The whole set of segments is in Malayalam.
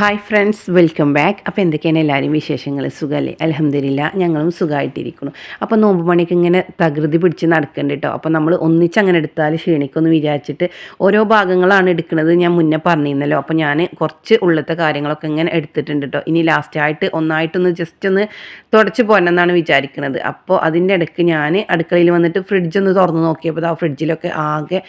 ഹായ് ഫ്രണ്ട്സ് വെൽക്കം ബാക്ക് അപ്പോൾ എന്തൊക്കെയാണ് എല്ലാവരും വിശേഷങ്ങൾ സുഖമല്ലേ അലഹമില്ല ഞങ്ങളും സുഖമായിട്ടിരിക്കുന്നു അപ്പോൾ നോമ്പ് മണിക്ക് ഇങ്ങനെ തകൃതി പിടിച്ച് നടക്കുന്നുണ്ട് കേട്ടോ അപ്പോൾ നമ്മൾ ഒന്നിച്ച് അങ്ങനെ എടുത്താൽ ക്ഷീണിക്കുമെന്ന് വിചാരിച്ചിട്ട് ഓരോ ഭാഗങ്ങളാണ് എടുക്കുന്നത് ഞാൻ മുന്നേ പറഞ്ഞിരുന്നല്ലോ. അപ്പോൾ ഞാൻ കുറച്ച് ഉള്ളത്തെ കാര്യങ്ങളൊക്കെ ഇങ്ങനെ എടുത്തിട്ടുണ്ട് കേട്ടോ ഇനി ലാസ്റ്റായിട്ട് ഒന്നായിട്ടൊന്ന് ജസ്റ്റ് ഒന്ന് തുടച്ച് പോരണമെന്നാണ് വിചാരിക്കുന്നത് അപ്പോൾ അതിന്റെ ഇടയ്ക്ക് ഞാൻ അടുക്കളയിൽ വന്നിട്ട് ഫ്രിഡ്ജ് ഒന്ന് തുറന്ന് നോക്കിയപ്പോൾ ആ ഫ്രിഡ്ജിലൊക്കെ ആകെ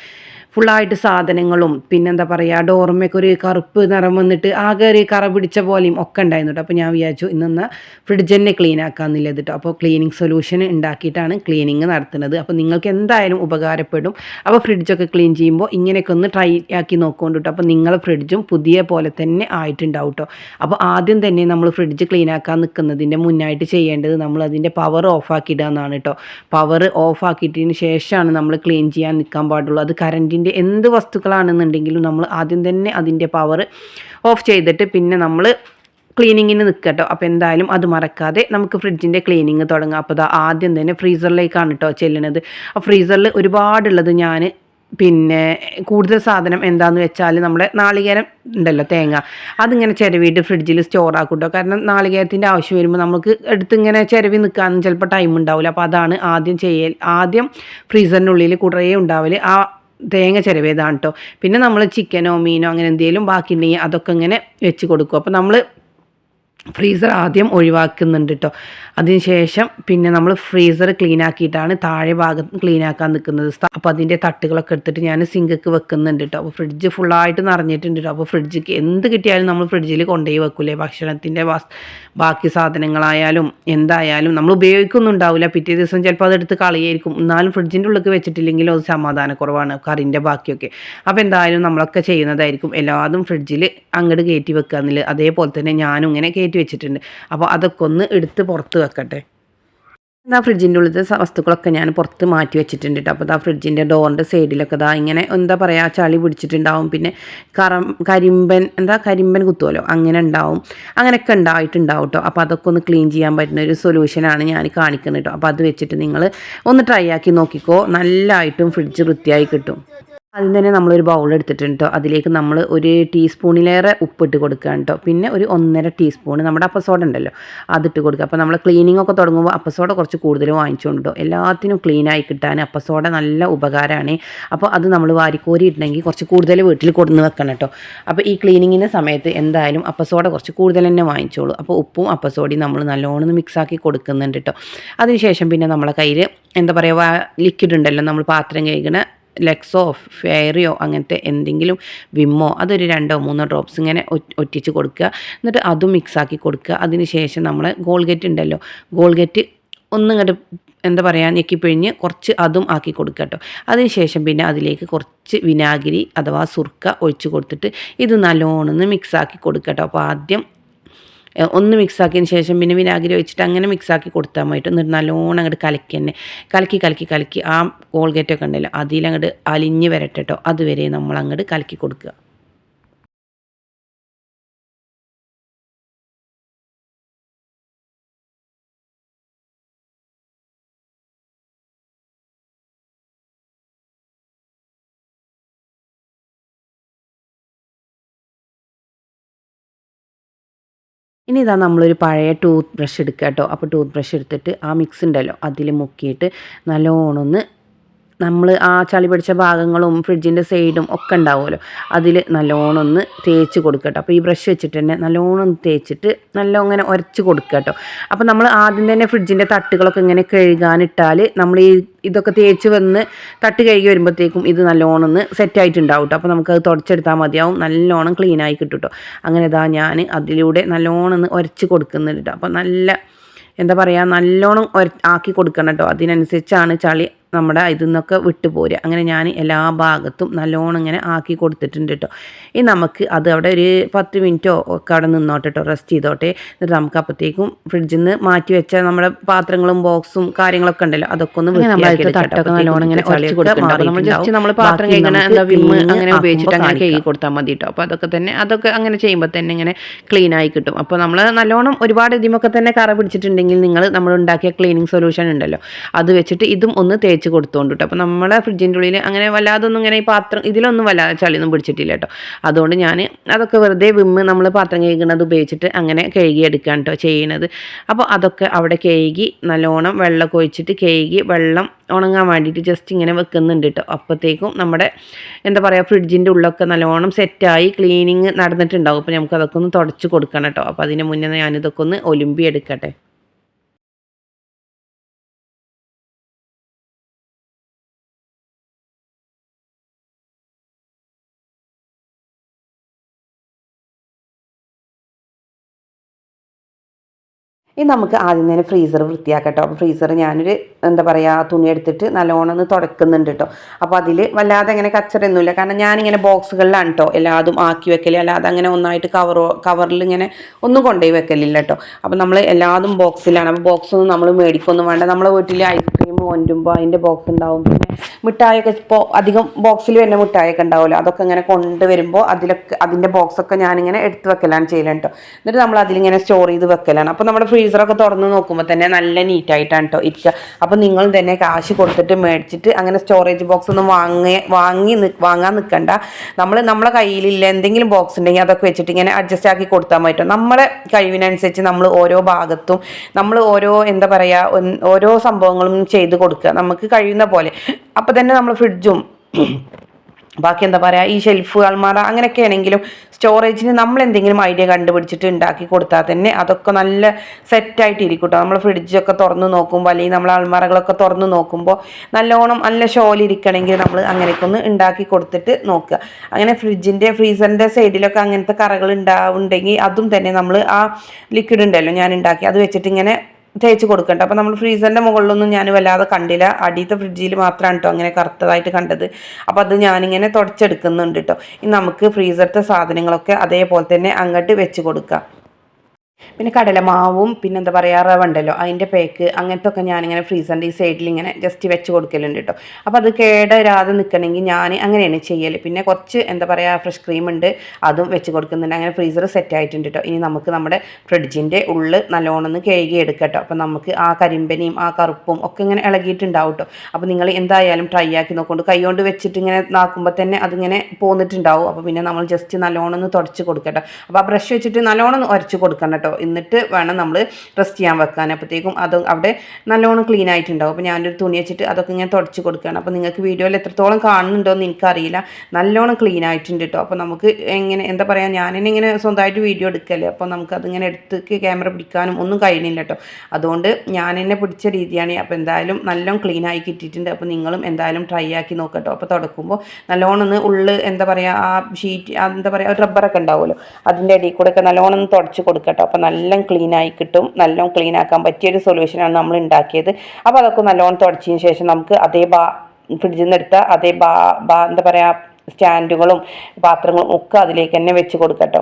ഫുള്ളായിട്ട് സാധനങ്ങളും പിന്നെന്താ പറയുക ഡോർമയൊക്കെ ഒരു കറുപ്പ് നിറം വന്നിട്ട് ആകെ ഒരു കറ പിടിച്ച പോലെയും ഒക്കെ ഉണ്ടായിരുന്നു കേട്ടോ അപ്പോൾ ഞാൻ വിചാരിച്ചു ഇന്നൊന്ന് ഫ്രിഡ്ജ് തന്നെ ക്ലീൻ ആക്കാമെന്നില്ല കേട്ടോ അപ്പോൾ ക്ലീനിങ് സൊല്യൂഷൻ ഉണ്ടാക്കിയിട്ടാണ് ക്ലീനിങ് നടത്തുന്നത്. അപ്പോൾ നിങ്ങൾക്ക് എന്തായാലും ഉപകാരപ്പെടും. അപ്പോൾ ഫ്രിഡ്ജൊക്കെ ക്ലീൻ ചെയ്യുമ്പോൾ ഇങ്ങനെയൊക്കെ ഒന്ന് ട്രൈ ആക്കി നോക്കുകൊണ്ട് കേട്ടോ അപ്പോൾ നിങ്ങളെ ഫ്രിഡ്ജും പുതിയ പോലെ തന്നെ ആയിട്ടുണ്ടാവും കേട്ടോ അപ്പോൾ ആദ്യം തന്നെ നമ്മൾ ഫ്രിഡ്ജ് ക്ലീൻ ആക്കാൻ നിൽക്കുന്നതിന്റെ മുന്നായിട്ട് ചെയ്യേണ്ടത് നമ്മൾ അതിന്റെ പവർ ഓഫ് ആക്കിയിടുക എന്നാണ് കേട്ടോ പവർ ഓഫ് ആക്കിയിട്ടതിന് ശേഷമാണ് നമ്മൾ ക്ലീൻ ചെയ്യാൻ നിൽക്കാൻ പാടുള്ളൂ. അത് കറന്റിന്റെ എന്ത് വസ്തുക്കളാണെന്നുണ്ടെങ്കിലും നമ്മൾ ആദ്യം തന്നെ അതിന്റെ പവർ ഓഫ് ചെയ്തിട്ട് പിന്നെ നമ്മൾ ക്ലീനിങ്ങിന് നിൽക്കട്ടോ അപ്പോൾ എന്തായാലും അത് മറക്കാതെ നമുക്ക് ഫ്രിഡ്ജിന്റെ ക്ലീനിങ് തുടങ്ങാം. അപ്പോൾ ആദ്യം തന്നെ ഫ്രീസറിലേക്കാണ് കേട്ടോ ചെല്ലുന്നത്. ആ ഫ്രീസറിൽ ഒരുപാടുള്ളത് ഞാൻ പിന്നെ കൂടുതൽ സാധനം എന്താന്ന് വെച്ചാൽ നമ്മുടെ നാളികേരം ഉണ്ടല്ലോ തേങ്ങ. അതിങ്ങനെ ചിരവിയിട്ട് ഫ്രിഡ്ജിൽ സ്റ്റോർ ആക്കും കാരണം നാളികേരത്തിന്റെ ആവശ്യം വരുമ്പോൾ നമുക്ക് എടുത്തിങ്ങനെ ചിരവി നിൽക്കാനും ചിലപ്പോൾ ടൈം ഉണ്ടാവില്ല. അപ്പോൾ അതാണ് ആദ്യം ചെയ്യൽ ആദ്യം ഫ്രീസറിനുള്ളിൽ കുറേ ഉണ്ടാവൽ ആ തേങ്ങ ചിരവേതാണ് കേട്ടോ പിന്നെ നമ്മൾ ചിക്കനോ മീനോ അങ്ങനെ എന്തെങ്കിലും ബാക്കി ഉണ്ടെങ്കിൽ അതൊക്കെ ഇങ്ങനെ വെച്ച് കൊടുക്കും. അപ്പോൾ നമ്മൾ ഫ്രീസർ ആദ്യം ഒഴിവാക്കുന്നുണ്ട് കേട്ടോ അതിനുശേഷം പിന്നെ നമ്മൾ ഫ്രീസർ ക്ലീൻ ആക്കിയിട്ടാണ് താഴെ ഭാഗം ക്ലീൻ ആക്കാൻ നിൽക്കുന്നത് അപ്പോൾ അതിന്റെ തട്ടുകളൊക്കെ എടുത്തിട്ട് ഞാൻ സിങ്കക്ക് വെക്കുന്നുണ്ട് കേട്ടോ അപ്പോൾ ഫ്രിഡ്ജ് ഫുള്ളായിട്ട് നിറഞ്ഞിട്ടുണ്ട് കേട്ടോ അപ്പോൾ ഫ്രിഡ്ജിക്ക് എന്ത് കിട്ടിയാലും നമ്മൾ ഫ്രിഡ്ജിൽ കൊണ്ടുപോയി വെക്കൂലേ. ഭക്ഷണത്തിന്റെ ബാക്കി സാധനങ്ങളായാലും എന്തായാലും നമ്മൾ ഉപയോഗിക്കുന്നുണ്ടാവില്ല പിറ്റേ ദിവസം ചിലപ്പോൾ അതെടുത്ത് കളിയായിരിക്കും. എന്നാലും ഫ്രിഡ്ജിന്റെ ഉള്ളിൽ വെച്ചിട്ടില്ലെങ്കിലും അത് സമാധാനക്കുറവാണ് കറിന്റെ ബാക്കിയൊക്കെ. അപ്പോൾ എന്തായാലും നമ്മളൊക്കെ ചെയ്യുന്നതായിരിക്കും. എല്ലാതും ഫ്രിഡ്ജിൽ അങ്ങോട്ട് കയറ്റി വെക്കുക എന്നില്ല അതേപോലെ തന്നെ ഞാനും ഇങ്ങനെ കയറ്റി വെച്ചിട്ടുണ്ട്. അപ്പോൾ അതൊക്കെ ഒന്ന് എടുത്ത് പുറത്ത് വെക്കട്ടെ. ആ ഫ്രിഡ്ജിന്റെ ഉള്ളിലത്തെ വസ്തുക്കളൊക്കെ ഞാൻ പുറത്ത് മാറ്റി വെച്ചിട്ടുണ്ട് കേട്ടോ അപ്പോൾ ആ ഫ്രിഡ്ജിന്റെ ഡോറിന്റെ സൈഡിലൊക്കെ ഇതാ ഇങ്ങനെ എന്താ പറയുക ചളി പിടിച്ചിട്ടുണ്ടാവും. പിന്നെ കറം കരിമ്പൻ എന്താ കരിമ്പൻ കുത്തുമല്ലോ അങ്ങനെ ഉണ്ടാവും. അങ്ങനെയൊക്കെ ഉണ്ടായിട്ടുണ്ടാവും കേട്ടോ അപ്പോൾ അതൊക്കെ ഒന്ന് ക്ലീൻ ചെയ്യാൻ പറ്റുന്ന ഒരു സൊല്യൂഷനാണ് ഞാൻ കാണിക്കുന്നത് കേട്ടോ അപ്പോൾ അത് വെച്ചിട്ട് നിങ്ങൾ ഒന്ന് ട്രൈ ആക്കി നോക്കിക്കോ. നല്ലതായിട്ടും ഫ്രിഡ്ജ് വൃത്തിയായി കിട്ടും. ആദ്യം തന്നെ നമ്മളൊരു ബൗൾ എടുത്തിട്ടുണ്ട് കേട്ടോ അതിലേക്ക് നമ്മൾ ഒരു ടീസ്പൂണിലേറെ ഉപ്പിട്ട് കൊടുക്കുക കേട്ടോ പിന്നെ ഒരു ഒന്നര ടീസ്പൂൺ നമ്മുടെ അപ്പസോഡ ഉണ്ടല്ലോ അതിട്ട് കൊടുക്കുക. അപ്പോൾ നമ്മൾ ക്ലീനിങ് ഒക്കെ തുടങ്ങുമ്പോൾ അപ്പസോഡ കുറച്ച് കൂടുതൽ വാങ്ങിച്ചുകൊണ്ട് എല്ലാത്തിനും ക്ലീനായി കിട്ടാൻ അപ്പസോഡ നല്ല ഉപകാരമാണ് അപ്പോൾ അത് നമ്മൾ വാരിക്കോരി ഇട്ടുണ്ടെങ്കിൽ കുറച്ച് കൂടുതൽ വീട്ടിൽ കൊടുന്ന് വെക്കണം കേട്ടോ അപ്പോൾ ഈ ക്ലീനിങ്ങിന്റെ സമയത്ത് എന്തായാലും അപ്പസോഡ കുറച്ച് കൂടുതൽ തന്നെ വാങ്ങിച്ചോളൂ. അപ്പോൾ ഉപ്പും അപ്പസോഡയും നമ്മൾ നല്ലോണം മിക്സാക്കി കൊടുക്കുന്നുണ്ട് കേട്ടോ അതിനുശേഷം പിന്നെ നമ്മളെ കയ്യിൽ എന്താ പറയുക ലിക്വിഡ് ഉണ്ടല്ലോ നമ്മൾ പാത്രം കഴുകണ ലെക്സോ ഫെയറിയോ അങ്ങനത്തെ എന്തെങ്കിലും വിമ്മോ അതൊരു രണ്ടോ മൂന്നോ ഡ്രോപ്സ് ഇങ്ങനെ ഒറ്റിച്ച് കൊടുക്കുക. എന്നിട്ട് അതും മിക്സാക്കി കൊടുക്കുക. അതിന് ശേഷം നമ്മൾ ഗോൾഗെറ്റ് ഉണ്ടല്ലോ. ഗോൾഗറ്റ് ഒന്നിങ്ങോട്ട് എന്താ പറയുക ഞെക്കിപ്പിഴിഞ്ഞ് കുറച്ച് അതും ആക്കി കൊടുക്കുക കേട്ടോ അതിനുശേഷം പിന്നെ അതിലേക്ക് കുറച്ച് വിനാഗിരി അഥവാ സുർക്ക ഒഴിച്ച് കൊടുത്തിട്ട് ഇത് നല്ലോണം മിക്സാക്കി കൊടുക്കുക കേട്ടോ അപ്പോൾ ആദ്യം ഒന്ന് മിക്സാക്കിയതിന് ശേഷം പിന്നെ വിനാഗിരി വെച്ചിട്ട് അങ്ങനെ മിക്സാക്കി കൊടുത്താൽ മതി എന്നിട്ട് നല്ലോണം അങ്ങോട്ട് കലക്കി തന്നെ. കലക്കി കലക്കി കലക്കി ആ കോൾഗേറ്റൊക്കെ ഉണ്ടല്ലോ അതിലങ്ങോട്ട് അലിഞ്ഞ് വരട്ടെട്ടോ അതുവരെ നമ്മൾ അങ്ങോട്ട് കലക്കി കൊടുക്കുക. ഇനി ഇതാ നമ്മളൊരു പഴയ ടൂത്ത് ബ്രഷ് എടുക്കുക കേട്ടോ അപ്പോൾ ടൂത്ത് ബ്രഷ് എടുത്തിട്ട് ആ മിക്സ് ഉണ്ടല്ലോ അതിൽ മുക്കിയിട്ട് നല്ലോണം ഒന്ന് നമ്മൾ ആ ചളി പിടിച്ച ഭാഗങ്ങളും ഫ്രിഡ്ജിന്റെ സൈഡും ഒക്കെ ഉണ്ടാവുമല്ലോ. അതിൽ നല്ലോണം ഒന്ന് തേച്ച് കൊടുക്കട്ടോ അപ്പോൾ ഈ ബ്രഷ് വെച്ചിട്ട് തന്നെ നല്ലോണം തേച്ചിട്ട് നല്ല ഇങ്ങനെ ഉരച്ച് കൊടുക്കട്ടോ അപ്പോൾ നമ്മൾ ആദ്യം തന്നെ ഫ്രിഡ്ജിന്റെ തട്ടുകളൊക്കെ ഇങ്ങനെ കഴുകാനിട്ടാൽ നമ്മൾ ഈ ഇതൊക്കെ തേച്ച് വന്ന് തട്ട് കഴുകി വരുമ്പോഴത്തേക്കും ഇത് നല്ലോണം ഒന്ന് സെറ്റായിട്ടുണ്ടാവും കേട്ടോ. അപ്പോൾ നമുക്കത് തുടച്ചെടുത്താൽ മതിയാവും. നല്ലോണം ക്ലീനായി കിട്ടും കേട്ടോ. അങ്ങനെ ഇതാ ഞാൻ അതിലൂടെ നല്ലോണം ഒന്ന് ഉരച്ച് കൊടുക്കുന്നുണ്ട് കേട്ടോ. അപ്പോൾ നല്ല എന്താ പറയുക നല്ലോണം ആക്കി കൊടുക്കണം കേട്ടോ. അതിനനുസരിച്ചാണ് ചളി നമ്മുടെ ഇതിൽ നിന്നൊക്കെ വിട്ടുപോരുക അങ്ങനെ ഞാൻ എല്ലാ ഭാഗത്തും നല്ലോണം ഇങ്ങനെ ആക്കി കൊടുത്തിട്ടുണ്ട് കേട്ടോ ഇനി നമുക്ക് അത് അവിടെ ഒരു പത്ത് മിനിറ്റോ ഒക്കെ അവിടെ നിന്നോട്ടെ കേട്ടോ റെസ്റ്റ് ചെയ്തോട്ടെ. എന്നിട്ട് നമുക്ക് അപ്പോഴത്തേക്കും ഫ്രിഡ്ജിൽ നിന്ന് മാറ്റി വെച്ച നമ്മുടെ പാത്രങ്ങളും ബോക്സും കാര്യങ്ങളൊക്കെ ഉണ്ടല്ലോ അതൊക്കെ ഒന്ന് നമ്മൾ പാത്രം കഴിക്കണ എന്താ വിമ്മ് അങ്ങനെ ഉപയോഗിച്ചിട്ട് അങ്ങനെ കഴുകി കൊടുത്താൽ മതി കേട്ടോ അപ്പോൾ അതൊക്കെ തന്നെ അതൊക്കെ അങ്ങനെ ചെയ്യുമ്പോൾ തന്നെ ഇങ്ങനെ ക്ലീൻ ആയി കിട്ടും. അപ്പോൾ നമ്മൾ നല്ലോണം ഒരുപാട് ഇതിമൊക്കെ തന്നെ കറ പിടിച്ചിട്ടുണ്ടെങ്കിൽ നിങ്ങൾ നമ്മൾ ഉണ്ടാക്കിയ ക്ലീനിങ് സൊല്യൂഷൻ ഉണ്ടല്ലോ. അത് വെച്ചിട്ട് ഇതും ഒന്ന് തേച്ച് തേച്ച് കൊടുത്തോണ്ട് കേട്ടോ അപ്പോൾ നമ്മളെ ഫ്രിഡ്ജിന്റെ ഉള്ളിൽ അങ്ങനെ വല്ലാതൊന്നും ഇങ്ങനെ ഈ പാത്രം ഇതിലൊന്നും വല്ലാതെ ചളിയൊന്നും പിടിച്ചിട്ടില്ല കേട്ടോ അതുകൊണ്ട് ഞാൻ അതൊക്കെ വെറുതെ വിമ്മ് നമ്മൾ പാത്രം കഴുകുന്നത് ഉപയോഗിച്ചിട്ട് അങ്ങനെ കഴുകി എടുക്കുകയാണ് കേട്ടോ ചെയ്യണത്. അപ്പോൾ അതൊക്കെ അവിടെ കഴുകി നല്ലോണം വെള്ളമൊക്കെ ഒഴിച്ചിട്ട് കഴുകി വെള്ളം ഉണങ്ങാൻ വേണ്ടിയിട്ട് ജസ്റ്റ് ഇങ്ങനെ വെക്കുന്നുണ്ട് കേട്ടോ അപ്പോഴത്തേക്കും നമ്മുടെ എന്താ പറയുക ഫ്രിഡ്ജിന്റെ ഉള്ളൊക്കെ നല്ലോണം സെറ്റായി ക്ലീനിങ് നടന്നിട്ടുണ്ടാവും. അപ്പോൾ നമുക്ക് അതൊക്കെ ഒന്ന് തുടച്ച് കൊടുക്കണം കേട്ടോ അപ്പോൾ അതിന് മുന്നേ ഞാനിതൊക്കെ ഒന്ന് ഒലുമ്പി എടുക്കട്ടെ ഇനി നമുക്ക് ആദ്യം തന്നെ ഫ്രീസർ വൃത്തിയാക്കട്ടോ. അപ്പോൾ ഫ്രീസർ ഞാനൊരു എന്താ പറയുക തുണി എടുത്തിട്ട് നല്ലോണം ഒന്ന് തുടക്കുന്നുണ്ട് കേട്ടോ അപ്പോൾ അതിൽ വല്ലാതെ അങ്ങനെ കച്ചറയൊന്നുമില്ല. കാരണം ഞാനിങ്ങനെ ബോക്സുകളിലാണ് കേട്ടോ എല്ലാതും ആക്കി വെക്കൽ. അല്ലാതെ അങ്ങനെ ഒന്നായിട്ട് കവറോ കവറിൽ ഇങ്ങനെ ഒന്നും കൊണ്ടുപോയി വെക്കലില്ല കേട്ടോ അപ്പോൾ നമ്മൾ എല്ലാതും ബോക്സിലാണ് അപ്പോൾ ബോക്സൊന്നും നമ്മൾ മേടിക്കൊന്നും വേണ്ട. നമ്മളെ വീട്ടിൽ ഐസ്ക്രീം കൊണ്ടുമ്പോൾ അതിന്റെ ബോക്സ് ഉണ്ടാവും. പിന്നെ മിഠായിയൊക്കെ ഇപ്പോൾ അധികം ബോക്സിൽ വരുന്ന മിഠായൊക്കെ ഉണ്ടാവുമല്ലോ അതൊക്കെ ഇങ്ങനെ കൊണ്ടുവരുമ്പോൾ അതിലൊക്കെ അതിന്റെ ബോക്സൊക്കെ ഞാനിങ്ങനെ എടുത്ത് വെക്കലാണ് ചെയ്യലാണ് കേട്ടോ എന്നിട്ട് നമ്മൾ അതിലിങ്ങനെ സ്റ്റോർ ചെയ്ത് വെക്കലാണ്. അപ്പോൾ നമ്മുടെ ഫ്രീസറൊക്കെ തുറന്ന് നോക്കുമ്പോൾ തന്നെ നല്ല നീറ്റായിട്ടാണ് കേട്ടോ ഇരിക്കുക അപ്പോൾ നിങ്ങൾ തന്നെ കാശ് കൊടുത്തിട്ട് മേടിച്ചിട്ട് അങ്ങനെ സ്റ്റോറേജ് ബോക്സ് ഒന്നും വാങ്ങി വാങ്ങി വാങ്ങാൻ നിൽക്കണ്ട നമ്മൾ നമ്മളെ കയ്യിലില്ല എന്തെങ്കിലും ബോക്സ് ഉണ്ടെങ്കിൽ അതൊക്കെ വെച്ചിട്ട് ഇങ്ങനെ അഡ്ജസ്റ്റ് ആക്കി കൊടുത്താൽ പറ്റും നമ്മുടെ കഴിവിനനുസരിച്ച് നമ്മൾ ഓരോ ഭാഗത്തും നമ്മൾ ഓരോ എന്താ പറയുക ഓരോ സംഭവങ്ങളും ചെയ്ത് കൊടുക്കുക നമുക്ക് കഴിയുന്ന പോലെ. അപ്പോൾ തന്നെ നമ്മൾ ഫ്രിഡ്ജും ബാക്കി എന്താ പറയുക ഈ ഷെൽഫ് അൽമാറ അങ്ങനെയൊക്കെ ആണെങ്കിലും സ്റ്റോറേജിന് നമ്മൾ എന്തെങ്കിലും ഐഡിയ കണ്ടുപിടിച്ചിട്ട് ഉണ്ടാക്കി കൊടുത്താൽ തന്നെ അതൊക്കെ നല്ല സെറ്റായിട്ട് ഇരിക്കും കേട്ടോ നമ്മൾ ഫ്രിഡ്ജൊക്കെ തുറന്ന് നോക്കുമ്പോൾ അല്ലെങ്കിൽ നമ്മൾ അൽമാറകളൊക്കെ തുറന്ന് നോക്കുമ്പോൾ നല്ലോണം നല്ല ഷോലിരിക്കണമെങ്കിൽ നമ്മൾ അങ്ങനെയൊക്കെ ഒന്ന് ഉണ്ടാക്കി കൊടുത്തിട്ട് നോക്കുക. അങ്ങനെ ഫ്രിഡ്ജിന്റെ ഫ്രീസറിന്റെ സൈഡിലൊക്കെ അങ്ങനത്തെ കറകൾ ഉണ്ടാവുണ്ടെങ്കിൽ അതും തന്നെ നമ്മൾ ആ ലിക്വിഡ് ഉണ്ടല്ലോ ഞാൻ ഉണ്ടാക്കി അത് വെച്ചിട്ട് ഇങ്ങനെ തേച്ച് കൊടുക്കണ്ട. അപ്പോൾ നമ്മൾ ഫ്രീസറിന്റെ മുകളിലൊന്നും ഞാൻ വല്ലാതെ കണ്ടില്ല. അടിയത്തെ ഫ്രിഡ്ജിൽ മാത്രമാണ് കേട്ടോ അങ്ങനെ കറുത്തതായിട്ട് കണ്ടത്. അപ്പോൾ അത് ഞാനിങ്ങനെ തുടച്ചെടുക്കുന്നുണ്ട് കേട്ടോ ഇനി നമുക്ക് ഫ്രീസറിലത്തെ സാധനങ്ങളൊക്കെ അതേപോലെ തന്നെ അങ്ങോട്ട് വെച്ച് കൊടുക്കാം. പിന്നെ കടലമാവും പിന്നെ എന്താ പറയുക റവ ഉണ്ടല്ലോ അതിന്റെ പേക്ക് അങ്ങനത്തെ ഒക്കെ ഞാനിങ്ങനെ ഫ്രീസറിന്റെ ഈ സൈഡിൽ ഇങ്ങനെ ജസ്റ്റ് വെച്ച് കൊടുക്കലുണ്ട് കേട്ടോ അപ്പോൾ അത് കേടരാതെ നിൽക്കണമെങ്കിൽ ഞാൻ അങ്ങനെയാണ് ചെയ്യൽ പിന്നെ കുറച്ച് എന്താ പറയുക ഫ്രഷ് ക്രീം ഉണ്ട് അതും വെച്ച് കൊടുക്കുന്നുണ്ട്. അങ്ങനെ ഫ്രീസർ സെറ്റ് ആയിട്ടുണ്ട് കേട്ടോ ഇനി നമുക്ക് നമ്മുടെ ഫ്രിഡ്ജിന്റെ ഉള്ളിൽ നല്ലോണം ഒന്ന് കഴുകി എടുക്കട്ടോ അപ്പോൾ നമുക്ക് ആ കരിമ്പനിയും ആ കറുപ്പും ഒക്കെ ഇങ്ങനെ ഇളകിയിട്ടുണ്ടാവും കേട്ടോ അപ്പോൾ നിങ്ങൾ എന്തായാലും ട്രൈ ആക്കി നോക്കൊണ്ട് കൈകൊണ്ട് വെച്ചിട്ട് ഇങ്ങനെ നാക്കുമ്പോൾ തന്നെ അതിങ്ങനെ പോന്നിട്ടുണ്ടാവും. അപ്പോൾ പിന്നെ നമ്മൾ ജസ്റ്റ് നല്ലോണം ഒന്ന് തുടച്ച് കൊടുക്കട്ടോ അപ്പോൾ ആ ബ്രഷ് വെച്ചിട്ട് നല്ലോണം ഉരച്ച് കൊടുക്കണം കേട്ടോ എന്നിട്ട് വേണം നമ്മൾ റെസ്റ്റ് ചെയ്യാൻ വെക്കാൻ അപ്പോഴത്തേക്കും അത് അവിടെ നല്ലോണം ക്ലീൻ ആയിട്ടുണ്ടാവും. അപ്പോൾ ഞാനൊരു തുണി വെച്ചിട്ട് അതൊക്കെ ഇങ്ങനെ തുടച്ച് കൊടുക്കുകയാണ് അപ്പോൾ നിങ്ങൾക്ക് വീഡിയോയിൽ എത്രത്തോളം കാണുന്നുണ്ടോ എന്ന് എനിക്കറിയില്ല. നല്ലോണം ക്ലീൻ ആയിട്ടുണ്ട് കേട്ടോ അപ്പോൾ നമുക്ക് എങ്ങനെ എന്താ പറയുക ഞാൻ തന്നെ ഇങ്ങനെ സ്വന്തമായിട്ട് വീഡിയോ എടുക്കല്ലേ. അപ്പോൾ നമുക്ക് അതിങ്ങനെ എടുത്ത് ക്യാമറ പിടിക്കാനും ഒന്നും കഴിയുന്നില്ല കേട്ടോ അതുകൊണ്ട് ഞാൻ എന്നെ പിടിച്ച രീതിയാണ്. അപ്പോൾ എന്തായാലും നല്ലോണം ക്ലീൻ ആയി കിട്ടിയിട്ടുണ്ട്. അപ്പോൾ നിങ്ങളും എന്തായാലും ട്രൈ ആക്കി നോക്കട്ടോ. അപ്പോൾ തുടക്കുമ്പോൾ നല്ലോണം ഒന്ന് ഉള്ളു എന്താ പറയുക ആ ഷീറ്റ് എന്താ പറയുക റബ്ബറൊക്കെ ഉണ്ടാവുമല്ലോ. അതിന്റെ അടിയിൽ കൂടെ ഒക്കെ നല്ലോണം ഒന്ന് തുടച്ച് കൊടുക്കട്ടോ. അപ്പോൾ നല്ല ക്ലീൻ ആയി കിട്ടും. നല്ല ക്ലീൻ ആക്കാൻ പറ്റിയൊരു സൊല്യൂഷനാണ് നമ്മൾ ഉണ്ടാക്കിയത് അപ്പോൾ അതൊക്കെ നല്ലോണം തുടച്ചതിന് ശേഷം നമുക്ക് അതേ ബാ ഫ്രിഡ്ജിൽ നിന്ന് എടുത്ത അതേ ബാ ബാ എന്താ പറയുക സ്റ്റാൻഡുകളും പാത്രങ്ങളും ഒക്കെ അതിലേക്ക് തന്നെ വെച്ച് കൊടുക്കട്ടോ.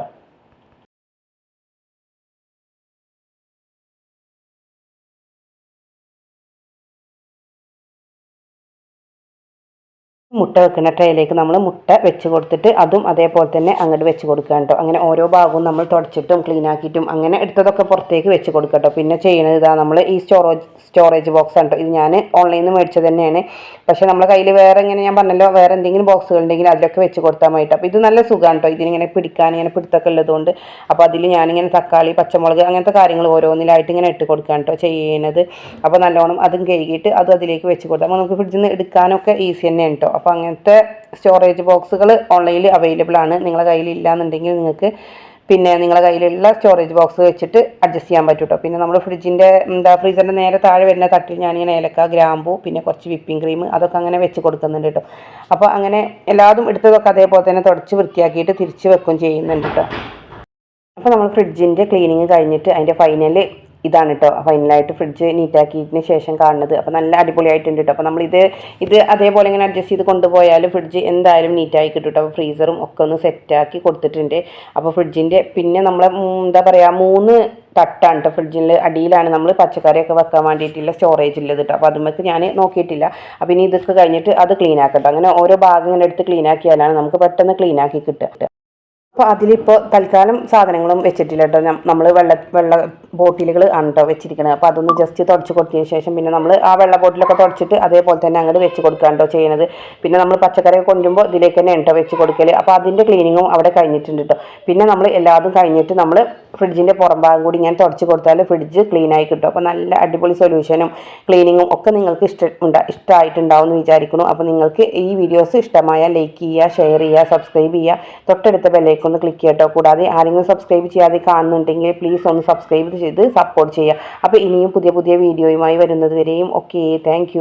മുട്ട വെക്കുന്ന ട്രേയിലേക്ക് നമ്മൾ മുട്ട വെച്ച് കൊടുത്തിട്ട് അതും അതേപോലെ തന്നെ അങ്ങോട്ട് വെച്ച് കൊടുക്കുക കേട്ടോ അങ്ങനെ ഓരോ ഭാഗവും നമ്മൾ തുടച്ചിട്ടും ക്ലീൻ ആക്കിയിട്ടും അങ്ങനെ എടുത്തതൊക്കെ പുറത്തേക്ക് വെച്ച് കൊടുക്കട്ടോ പിന്നെ ചെയ്യുന്നത് ഇതാ നമ്മൾ ഈ സ്റ്റോറേജ് സ്റ്റോറേജ് ബോക്സ് ആണ് ഇത് ഞാൻ ഓൺലൈനിൽ നിന്ന് മേടിച്ചത് തന്നെയാണ്. പക്ഷേ നമ്മൾ കയ്യിൽ വേറെ ഇങ്ങനെ ഞാൻ പറഞ്ഞല്ലോ വേറെ എന്തെങ്കിലും ബോക്സുകൾ ഉണ്ടെങ്കിൽ അതിലൊക്കെ വെച്ച് കൊടുത്താൽ മതി അപ്പോൾ ഇത് നല്ല സുഖമാണ് കേട്ടോ ഇതിനിങ്ങനെ പിടിക്കാൻ ഇങ്ങനെ പിടുത്തൊക്കെ ഉള്ളതുകൊണ്ട് അപ്പോൾ അതിൽ ഞാനിങ്ങനെ തക്കാളി പച്ചമുളക് അങ്ങനത്തെ കാര്യങ്ങൾ ഓരോന്നിലായിട്ട് ഇങ്ങനെ ഇട്ട് കൊടുക്കാൻ കേട്ടോ ചെയ്യുന്നത് അപ്പോൾ നല്ലോണം അതും കഴുകിയിട്ട് അത് അതിലേക്ക് വെച്ച് കൊടുത്താൽ നമുക്ക് ഫ്രിഡ്ജിൽ നിന്ന് എടുക്കാനൊക്കെ ഈസി തന്നെയാണ് കേട്ടോ അപ്പോൾ അങ്ങനത്തെ സ്റ്റോറേജ് ബോക്സുകൾ ഓൺലൈനിൽ അവൈലബിൾ ആണ്. നിങ്ങളുടെ കയ്യിൽ ഇല്ലാന്നുണ്ടെങ്കിൽ നിങ്ങൾക്ക് പിന്നെ നിങ്ങളുടെ കയ്യിലുള്ള സ്റ്റോറേജ് ബോക്സ് വെച്ചിട്ട് അഡ്ജസ്റ്റ് ചെയ്യാൻ പറ്റും കേട്ടോ പിന്നെ നമ്മൾ ഫ്രിഡ്ജിന്റെ എന്താ ഫ്രീസറിന്റെ നേരെ താഴെ വരുന്ന തട്ടിൽ ഞാനിങ്ങനെ ഏലക്ക ഗ്രാമ്പു പിന്നെ കുറച്ച് വിപ്പിംഗ് ക്രീം അതൊക്കെ അങ്ങനെ വെച്ച് കൊടുക്കുന്നുണ്ട് കേട്ടോ. അപ്പോൾ അങ്ങനെ എല്ലാതും എടുത്തതൊക്കെ അതേപോലെ തന്നെ തുടച്ച് വൃത്തിയാക്കിയിട്ട് തിരിച്ച് വെക്കുകയും ചെയ്യുന്നുണ്ട് കേട്ടോ. അപ്പോൾ നമ്മൾ ഫ്രിഡ്ജിന്റെ ക്ലീനിങ് കഴിഞ്ഞിട്ട് അതിന്റെ ഫൈനൽ ഇതാണ് കേട്ടോ ഫൈനലായിട്ട് ഫ്രിഡ്ജ് നീറ്റാക്കിയതിന് ശേഷം കാണുന്നത്. അപ്പോൾ നല്ല അടിപൊളിയായിട്ടുണ്ട് കേട്ടോ അപ്പോൾ നമ്മൾ ഇത് ഇത് അതേപോലെ ഇങ്ങനെ അഡ്ജസ്റ്റ് ചെയ്ത് കൊണ്ടുപോയാൽ ഫ്രിഡ്ജ് എന്തായാലും നീറ്റായി കിട്ടും കേട്ടോ അപ്പോൾ ഫ്രീസറും ഒക്കെ ഒന്ന് സെറ്റാക്കി കൊടുത്തിട്ടുണ്ട്. അപ്പോൾ ഫ്രിഡ്ജിന്റെ പിന്നെ നമ്മൾ എന്താ പറയുക മൂന്ന് തട്ടാണ് കേട്ടോ ഫ്രിഡ്ജിൽ അടിയിലാണ് നമ്മൾ പച്ചക്കറിയൊക്കെ വെക്കാൻ വേണ്ടിയിട്ടുള്ള സ്റ്റോറേജ് ഉള്ളത് കേട്ടോ അപ്പോൾ അതുമൊക്കെ ഞാൻ നോക്കിയിട്ടില്ല. അപ്പോൾ ഇനി ഇതൊക്കെ കഴിഞ്ഞിട്ട് അത് ക്ലീൻ ആക്കട്ടോ. അങ്ങനെ ഓരോ ഭാഗം ഇങ്ങനെ എടുത്ത് ക്ലീൻ ആക്കിയാലാണ് നമുക്ക് പെട്ടെന്ന് ക്ലീൻ ആക്കി കിട്ടുക. അപ്പോൾ അതിലിപ്പോൾ തൽക്കാലം സാധനങ്ങളും വെച്ചിട്ടില്ല കേട്ടോ നമ്മൾ വെള്ള വെള്ള ബോട്ടിലുകൾ ആണ് കേട്ടോ വെച്ചിരിക്കുന്നത് അപ്പോൾ അതൊന്ന് ജസ്റ്റ് തുടച്ച് കൊടുത്തതിന് ശേഷം പിന്നെ നമ്മൾ ആ വെള്ള ബോട്ടിലൊക്കെ തുടച്ചിട്ട് അതേപോലെ തന്നെ അങ്ങോട്ട് വെച്ച് കൊടുക്കുകയാണ് കേട്ടോ ചെയ്യണത്. പിന്നെ നമ്മൾ പച്ചക്കറി കൊണ്ടുമ്പോൾ ഇതിലേക്ക് തന്നെ ഉണ്ടോ വെച്ച് കൊടുക്കൽ അപ്പോൾ അതിന്റെ ക്ലീനിങ്ങും അവിടെ കഴിഞ്ഞിട്ടുണ്ട് കേട്ടോ പിന്നെ നമ്മൾ എല്ലാതും കഴിഞ്ഞിട്ട് നമ്മൾ ഫ്രിഡ്ജിന്റെ പുറം ഭാഗം കൂടി ഞാൻ തുടച്ച് കൊടുത്താൽ ഫ്രിഡ്ജ് ക്ലീൻ ആയി കിട്ടും. അപ്പോൾ നല്ല അടിപൊളി സൊല്യൂഷനും ക്ലീനിങ്ങും ഒക്കെ നിങ്ങൾക്ക് ഇഷ്ട ഉണ്ടാ ഇഷ്ടമായിട്ടുണ്ടാവും എന്ന് വിചാരിക്കുന്നു. അപ്പോൾ നിങ്ങൾക്ക് ഈ വീഡിയോസ് ഇഷ്ടമായ ലൈക്ക് ചെയ്യുക ഷെയർ ചെയ്യുക സബ്സ്ക്രൈബ് ചെയ്യുക. തൊട്ടടുത്ത ബെല്ലേക്ക് ഒന്ന് ക്ലിക്ക് ചെയ്യട്ടോ. കൂടാതെ ആരെങ്കിലും സബ്സ്ക്രൈബ് ചെയ്യാതെ കാണുന്നുണ്ടെങ്കിൽ പ്ലീസ് ഒന്ന് സബ്സ്ക്രൈബ് ചെയ്ത് സപ്പോർട്ട് ചെയ്യുക. അപ്പോൾ ഇനിയും പുതിയ പുതിയ വീഡിയോയുമായി വരുന്നത് വരെയും ഓക്കെ താങ്ക്